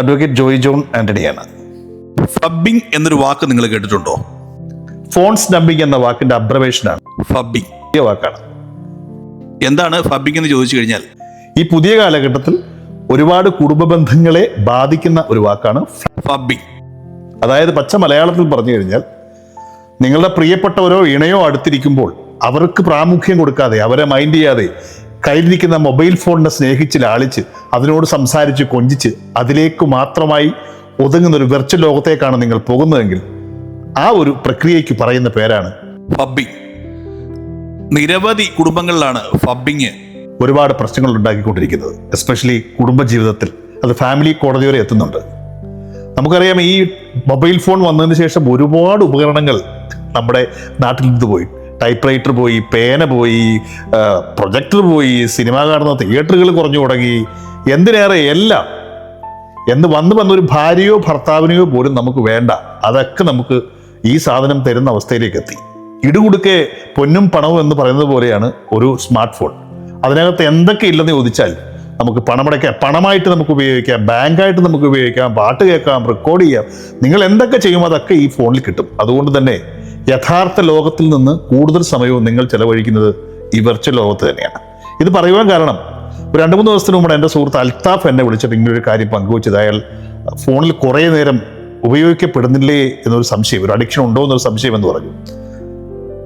Advocate Joy John ആന്റണിയാണ്. Phubbing എന്നൊരു വാക്ക് നിങ്ങൾ കേട്ടിട്ടുണ്ടോ? ഫോൺ സ്നബിംഗ് എന്ന വാക്കിന്റെ അബ്രവേഷനാണ് ഫബ്ബിംഗ്. ഈ വാക്കാണ്. എന്താണ് ഫബ്ബിംഗ് എന്ന് ചോദിച്ചു കഴിഞ്ഞാൽ? ഈ പുതിയ കാലഘട്ടത്തിൽ ഒരുപാട് കുടുംബ ബന്ധങ്ങളെ ബാധിക്കുന്ന ഒരു വാക്കാണ് ഫ- ഫബ്ബിംഗ്. അതായത് പച്ച മലയാളത്തിൽ പറഞ്ഞു കഴിഞ്ഞാൽ നിങ്ങളുടെ പ്രിയപ്പെട്ടവരോ ഇണയോ അടുത്തിരിക്കുമ്പോൾ അവർക്ക് പ്രാമുഖ്യം കൊടുക്കാതെ അവരെ മൈൻഡ് ചെയ്യാതെ കയ്യിലിരിക്കുന്ന മൊബൈൽ ഫോണിനെ സ്നേഹിച്ച് ലാളിച്ച് അതിനോട് സംസാരിച്ച് കൊഞ്ചിച്ച് അതിലേക്ക് മാത്രമായി ഒതുങ്ങുന്ന ഒരു വെർച്വൽ ലോകത്തേക്കാണ് നിങ്ങൾ പോകുന്നതെങ്കിൽ ആ ഒരു പ്രക്രിയയ്ക്ക് പറയുന്ന പേരാണ് ഫബ്ബിംഗ് നിരവധി കുടുംബങ്ങളിലാണ് ഫബ്ബിങ് ഒരുപാട് പ്രശ്നങ്ങൾ ഉണ്ടാക്കിക്കൊണ്ടിരിക്കുന്നത് എസ്പെഷ്യലി കുടുംബജീവിതത്തിൽ. അത് ഫാമിലി കോടതി വരെ എത്തുന്നുണ്ട്. നമുക്കറിയാം ഈ മൊബൈൽ ഫോൺ വന്നതിന് ശേഷം ഒരുപാട് ഉപകരണങ്ങൾ നമ്മുടെ നാട്ടിൽ നിന്ന് പോയി. ടൈപ്പ് റൈറ്റർ പോയി പേന പോയി പ്രൊജക്ടർ പോയി സിനിമ കാണുന്ന തിയേറ്ററുകൾ കുറഞ്ഞു തുടങ്ങി. എന്തിനേറെ എല്ലാം എന്ന് വന്ന് വന്നൊരു ഭാര്യയോ ഭർത്താവിനെയോ പോലും നമുക്ക് വേണ്ട. അതൊക്കെ നമുക്ക് ഈ സാധനം തരുന്ന അവസ്ഥയിലേക്ക് എത്തി. ഇടുകുടുക്കെ പൊന്നും പണവും എന്ന് പറയുന്നത് പോലെയാണ് ഒരു സ്മാർട്ട് ഫോൺ അതിനകത്ത് എന്തൊക്കെ ഇല്ലെന്ന് ചോദിച്ചാൽ നമുക്ക് പണമടയ്ക്കാം പണമായിട്ട് നമുക്ക് ഉപയോഗിക്കാം ബാങ്കായിട്ട് നമുക്ക് ഉപയോഗിക്കാം പാട്ട് കേൾക്കാം റെക്കോർഡ് ചെയ്യാം. നിങ്ങൾ എന്തൊക്കെ ചെയ്യും അതൊക്കെ ഈ ഫോണിൽ കിട്ടും. അതുകൊണ്ട് തന്നെ യഥാർത്ഥ ലോകത്തിൽ നിന്ന് കൂടുതൽ സമയവും നിങ്ങൾ ചെലവഴിക്കുന്നത് ഈ വെർച്വൽ ലോകത്ത് തന്നെയാണ്. ഇത് പറയുവാൻ കാരണം ഒരു രണ്ട് മൂന്ന് ദിവസത്തിന് മുമ്പ് എന്റെ സുഹൃത്ത് അൽത്താഫ് എന്നെ വിളിച്ചിട്ട് ഇങ്ങനൊരു കാര്യം പങ്കുവച്ചത്. അയാൾ ഫോണിൽ കുറേ നേരം ഉപയോഗിക്കപ്പെടുന്നില്ലേ എന്നൊരു സംശയം ഒരു അഡിക്ഷൻ ഉണ്ടോ എന്നൊരു സംശയം എന്ന് പറഞ്ഞു.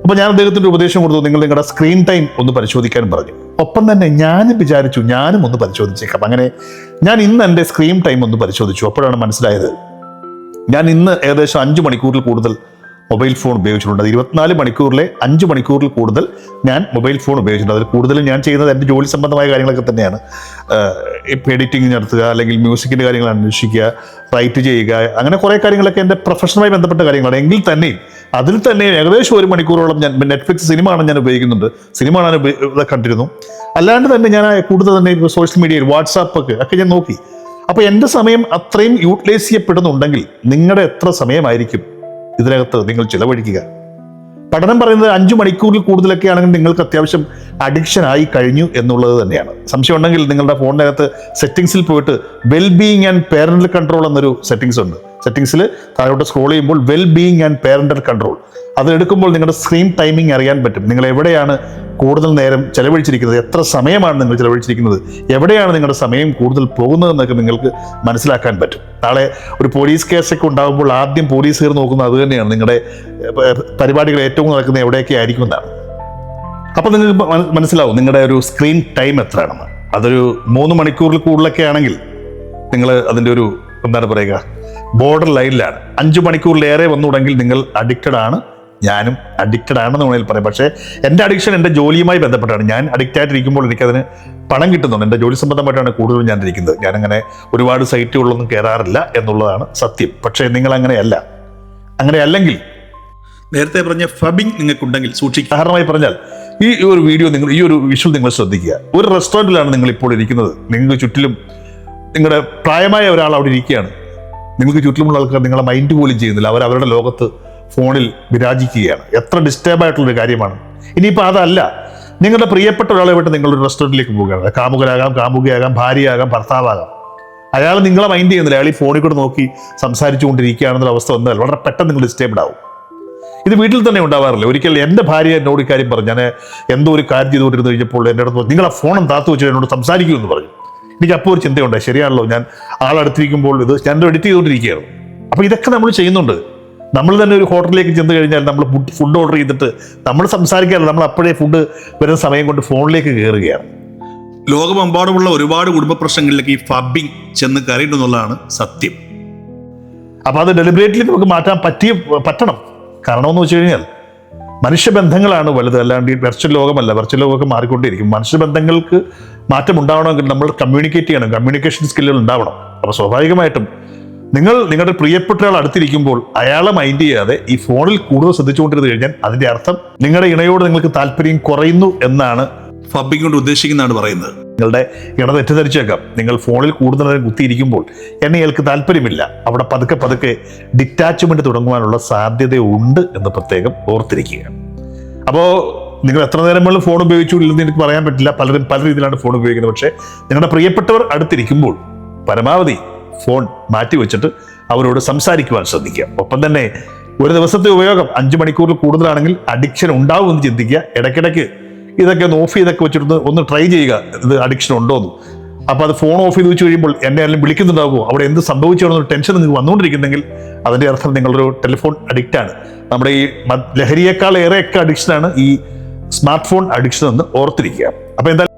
അപ്പോൾ ഞാൻ അദ്ദേഹത്തിന്റെ ഉപദേശം കൊടുത്തു നിങ്ങൾ നിങ്ങളുടെ സ്ക്രീൻ ടൈം ഒന്ന് പരിശോധിക്കാൻ പറഞ്ഞു. ഒപ്പം തന്നെ ഞാനും വിചാരിച്ചു ഞാനും ഒന്ന് പരിശോധിച്ചേക്കാം. അങ്ങനെ ഞാൻ ഇന്ന് എന്റെ സ്ക്രീൻ ടൈം ഒന്ന് പരിശോധിച്ചു. അപ്പോഴാണ് മനസ്സിലായത് ഞാൻ ഇന്ന് ഏകദേശം അഞ്ച് മണിക്കൂറിൽ കൂടുതൽ മൊബൈൽ ഫോൺ ഉപയോഗിച്ചിട്ടുണ്ട്. ഇരുപത്തിനാല് മണിക്കൂറിലെ അഞ്ച് മണിക്കൂറിൽ കൂടുതൽ ഞാൻ മൊബൈൽ ഫോൺ ഉപയോഗിച്ചിട്ടുണ്ട്. അതിൽ കൂടുതലും ഞാൻ ചെയ്യുന്നത് എന്റെ ജോലി സംബന്ധമായ കാര്യങ്ങളൊക്കെ തന്നെയാണ്. എഡിറ്റിംഗ് നടത്തുക അല്ലെങ്കിൽ മ്യൂസിക്കിന്റെ കാര്യങ്ങൾ അന്വേഷിക്കുക റൈറ്റ് ചെയ്യുക അങ്ങനെ കുറേ കാര്യങ്ങളൊക്കെ എന്റെ പ്രൊഫഷണലുമായി ബന്ധപ്പെട്ട കാര്യങ്ങളാണ്. എങ്കിൽ തന്നെ അതിൽ തന്നെ ഏകദേശം ഒരു മണിക്കൂറോളം ഞാൻ നെറ്റ്ഫ്ലിക്സ് സിനിമ ആണ് ഞാൻ ഉപയോഗിക്കുന്നുണ്ട്. സിനിമ ഉപ- കണ്ടിരുന്നു. അല്ലാണ്ട് തന്നെ ഞാൻ കൂടുതൽ തന്നെ സോഷ്യൽ മീഡിയയിൽ വാട്സാപ്പ് ഒക്കെ ഒക്കെ ഞാൻ നോക്കി. അപ്പോൾ എന്റെ സമയം അത്രയും യൂട്ടിലൈസ് ചെയ്യപ്പെടുന്നുണ്ടെങ്കിൽ നിങ്ങളുടെ എത്ര സമയമായിരിക്കും? ഇതിനകത്ത് നിങ്ങൾ ചിലവഴിക്കുക. പഠനം പറയുന്നത് അഞ്ച് മണിക്കൂറിൽ കൂടുതലൊക്കെ ആണെങ്കിൽ നിങ്ങൾക്ക് അത്യാവശ്യം അഡിക്ഷൻ ആയി കഴിഞ്ഞു എന്നുള്ളത് തന്നെയാണ്. സംശയം ഉണ്ടെങ്കിൽ നിങ്ങളുടെ ഫോണിനകത്ത് സെറ്റിംഗ്സിൽ പോയിട്ട് well being and parental control എന്നൊരു സെറ്റിങ്സ് ഉണ്ട്. സെറ്റിംഗ്സിൽ താഴോട്ട് സ്ക്രോൾ ചെയ്യുമ്പോൾ well being and parental control അത് എടുക്കുമ്പോൾ നിങ്ങളുടെ സ്ക്രീൻ ടൈമിംഗ് അറിയാൻ പറ്റും. നിങ്ങൾ എവിടെയാണ് കൂടുതൽ നേരം ചെലവഴിച്ചിരിക്കുന്നത്? എത്ര സമയമാണ് നിങ്ങൾ ചെലവഴിച്ചിരിക്കുന്നത്? എവിടെയാണ് നിങ്ങളുടെ സമയം കൂടുതൽ പോകുന്നതെന്നൊക്കെ നിങ്ങൾക്ക് മനസ്സിലാക്കാൻ പറ്റും. നാളെ ഒരു പോലീസ് കേസൊക്കെ ഉണ്ടാകുമ്പോൾ ആദ്യം പോലീസുകാർ നോക്കുന്നത് അത് തന്നെയാണ്. നിങ്ങളുടെ പരിപാടികൾ ഏറ്റവും നടക്കുന്നത് എവിടെയൊക്കെ ആയിരിക്കും എന്നാണ്. അപ്പോൾ നിങ്ങൾക്ക് മനസ്സിലാവും നിങ്ങളുടെ ഒരു സ്ക്രീൻ ടൈം എത്രയാണെന്ന്. അതൊരു മൂന്ന് മണിക്കൂറിൽ കൂടുതലൊക്കെ ആണെങ്കിൽ നിങ്ങൾ അതിന്റെ ഒരു എന്താണ് പറയുക ബോർഡർ ലൈനിലാണ്. അഞ്ച് മണിക്കൂറിലേറെ വന്നു നിങ്ങൾ അഡിക്റ്റഡ് ആണ്. ഞാനും അഡിക്റ്റഡ് ആണെന്ന് വേണമെങ്കിൽ പറയാം. പക്ഷേ എന്റെ അഡിക്ഷൻ എന്റെ ജോലിയുമായി ബന്ധപ്പെട്ടാണ്. ഞാൻ അഡിക്റ്റ് ആയിട്ടിരിക്കുമ്പോൾ എനിക്കതിന് പണം കിട്ടുന്നുണ്ട്. എന്റെ ജോലി സംബന്ധമായിട്ടാണ് കൂടുതലും ഞാൻ ഇരിക്കുന്നത്. ഞാനങ്ങനെ ഒരുപാട് സൈറ്റുകളിലൊന്നും കയറാറില്ല എന്നുള്ളതാണ് സത്യം. പക്ഷേ നിങ്ങൾ അങ്ങനെയല്ല അങ്ങനെ അല്ലെങ്കിൽ നേരത്തെ പറഞ്ഞ ഫബിംഗ് നിങ്ങൾക്കുണ്ടെങ്കിൽ സൂക്ഷിക്കുക. ഉദാഹരണമായി പറഞ്ഞാൽ ഈ ഒരു വീഡിയോ നിങ്ങൾ ഈ ഒരു വിഷ്വൽ നിങ്ങൾ ശ്രദ്ധിക്കുക. ഒരു റെസ്റ്റോറന്റിലാണ് നിങ്ങൾ ഇപ്പോൾ ഇരിക്കുന്നത്. നിങ്ങൾക്ക് ചുറ്റിലും നിങ്ങളുടെ പ്രായമായ ഒരാൾ അവിടെ ഇരിക്കുകയാണ്. നിങ്ങൾക്ക് ചുറ്റുമുള്ള ആൾക്കാർ നിങ്ങളെ മൈൻഡ് പോലും ചെയ്യുന്നില്ല. അവർ അവരുടെ ലോകത്ത് ഫോണിൽ വിരാജിക്കുകയാണ്. എത്ര ഡിസ്റ്റേബ് ആയിട്ടുള്ളൊരു കാര്യമാണ്. ഇനിയിപ്പോൾ അതല്ല. നിങ്ങളുടെ പ്രിയപ്പെട്ട ഒരാളെ വിട്ട് നിങ്ങളൊരു റെസ്റ്റോറന്റിലേക്ക് പോവുകയാണ്. കാമുകരാകാം കാമുകയാകാം ഭാര്യയാകാം ഭർത്താവാകാം. അയാൾ നിങ്ങളെ മൈൻഡ് ചെയ്യുന്നില്ല. അയാൾ ഈ ഫോണിൽ കൂടെ നോക്കി സംസാരിച്ചുകൊണ്ടിരിക്കുകയാണെന്നൊരു അവസ്ഥ വന്നാൽ വളരെ പെട്ടെന്ന് നിങ്ങൾ ഡിസ്റ്റർബ്ഡ് ആവും. ഇത് വീട്ടിൽ തന്നെ ഉണ്ടാവാറില്ല. ഒരിക്കൽ എന്റെ ഭാര്യ എന്നോട് കാര്യം പറഞ്ഞു. ഞാൻ എന്തോ ഒരു കാര്യം ചെയ്തുകൊണ്ടിരുന്ന് കഴിഞ്ഞപ്പോൾ എന്റെ അടുത്ത് നിങ്ങളെ ഫോണും താത്തു വെച്ച് എന്നോട് സംസാരിക്കൂ എന്ന് പറഞ്ഞു. എനിക്ക് അപ്പോൾ ഒരു ചിന്തയുണ്ടായി ശരിയാണല്ലോ ഞാൻ ആളടുത്തിരിക്കുമ്പോൾ ഇത് ഞാൻ എഡിറ്റ് ചെയ്തുകൊണ്ടിരിക്കുകയാണ് അപ്പോൾ ഇതൊക്കെ നമ്മൾ ചെയ്യുന്നുണ്ട്. നമ്മൾ തന്നെ ഒരു ഹോട്ടലിലേക്ക് ചെന്ന് കഴിഞ്ഞാൽ നമ്മൾ ഫുഡ് ഓർഡർ ചെയ്തിട്ട് നമ്മൾ സംസാരിക്കാറില്ല. നമ്മൾ അപ്പോഴേ ഫുഡ് വരുന്ന സമയം കൊണ്ട് ഫോണിലേക്ക് കയറുകയാണ്. ലോകമെമ്പാടുമുള്ള ഒരുപാട് കുടുംബ പ്രശ്നങ്ങളിലേക്ക് ഈ ഫബിങ് ചെന്ന് കയറിയിട്ടുണ്ടെന്നുള്ളതാണ് സത്യം. അപ്പോൾ അത് ഡെലിബറേറ്റ്ലി നമുക്ക് മാറ്റാൻ പറ്റിയ പറ്റണം. കാരണമെന്ന് വെച്ച് കഴിഞ്ഞാൽ മനുഷ്യബന്ധങ്ങളാണ് വലുത്. അല്ലാണ്ട് ഈ വെർച്വൽ ലോകമല്ല. വെർച്വൽ ലോകമൊക്കെ മാറിക്കൊണ്ടിരിക്കും മനുഷ്യബന്ധങ്ങൾക്ക് മാറ്റം ഉണ്ടാവണമെങ്കിൽ നമ്മൾ കമ്മ്യൂണിക്കേറ്റ് ചെയ്യണം. കമ്മ്യൂണിക്കേഷൻ സ്കില്ലുകൾ ഉണ്ടാവണം. അപ്പോൾ സ്വാഭാവികമായിട്ടും നിങ്ങൾ നിങ്ങളുടെ പ്രിയപ്പെട്ട ആൾ അടുത്തിരിക്കുമ്പോൾ അയാളെ മൈൻഡ് ചെയ്യാതെ ഈ ഫോണിൽ കൂടുതൽ ശ്രദ്ധിച്ചുകൊണ്ടിരുന്ന് കഴിഞ്ഞാൽ അതിന്റെ അർത്ഥം നിങ്ങളുടെ ഇണയോട് നിങ്ങൾക്ക് താല്പര്യം കുറയുന്നു എന്നാണ് ഫബിങ് കൊണ്ട് ഉദ്ദേശിക്കുന്നതാണ് പറയുന്നത്. നിങ്ങളുടെ ഇട തെറ്റിദ്ധരിച്ചേക്കാം. നിങ്ങൾ ഫോണിൽ കൂടുതൽ നേരം കുത്തിയിരിക്കുമ്പോൾ എന്നെ ഇയാൾക്ക് താല്പര്യമില്ല. അവിടെ പതുക്കെ പതുക്കെ ഡിറ്റാച്ച്മെന്റ് തുടങ്ങുവാനുള്ള സാധ്യതയുണ്ട് എന്ന് പ്രത്യേകം ഓർത്തിരിക്കുക. അപ്പോൾ നിങ്ങൾ എത്ര നേരം ഫോൺ ഉപയോഗിച്ചു ഇല്ലെന്ന് എനിക്ക് പറയാൻ പറ്റില്ല. പലരും പല രീതിയിലാണ് ഫോൺ ഉപയോഗിക്കുന്നത്. പക്ഷേ നിങ്ങളുടെ പ്രിയപ്പെട്ടവർ അടുത്തിരിക്കുമ്പോൾ പരമാവധി ഫോൺ മാറ്റി വെച്ചിട്ട് അവരോട് സംസാരിക്കുവാൻ ശ്രദ്ധിക്കുക. ഒപ്പം തന്നെ ഒരു ദിവസത്തെ ഉപയോഗം അഞ്ച് മണിക്കൂറിൽ കൂടുതലാണെങ്കിൽ അഡിക്ഷൻ ഉണ്ടാവുമെന്ന് ചിന്തിക്കുക. ഇടയ്ക്കിടയ്ക്ക് ഇതൊക്കെ ഒന്ന് ഓഫ് ചെയ്തൊക്കെ വെച്ചിട്ട് ഒന്ന് ട്രൈ ചെയ്യുക. ഇത് അഡിക്ഷൻ ഉണ്ടോന്ന്. അപ്പോൾ അത് ഫോൺ ഓഫ് ചെയ്ത് വെച്ച് കഴിയുമ്പോൾ എന്നെ ആരെങ്കിലും വിളിക്കുന്നുണ്ടാകുമോ അവിടെ എന്ത് സംഭവിച്ചാണെന്നൊരു ടെൻഷൻ നിങ്ങൾക്ക് വന്നുകൊണ്ടിരിക്കുന്നെങ്കിൽ അതിന്റെ അർത്ഥം നിങ്ങളൊരു ടെലിഫോൺ അഡിക്റ്റ് ആണ്. നമ്മുടെ ഈ ലഹരിയേക്കാൾ ഏറെയൊക്കെ അഡിക്ഷനാണ് ഈ സ്മാർട്ട് ഫോൺ അഡിക്ഷൻ എന്ന് ഓർത്തിരിക്കുക. അപ്പോൾ എന്തായാലും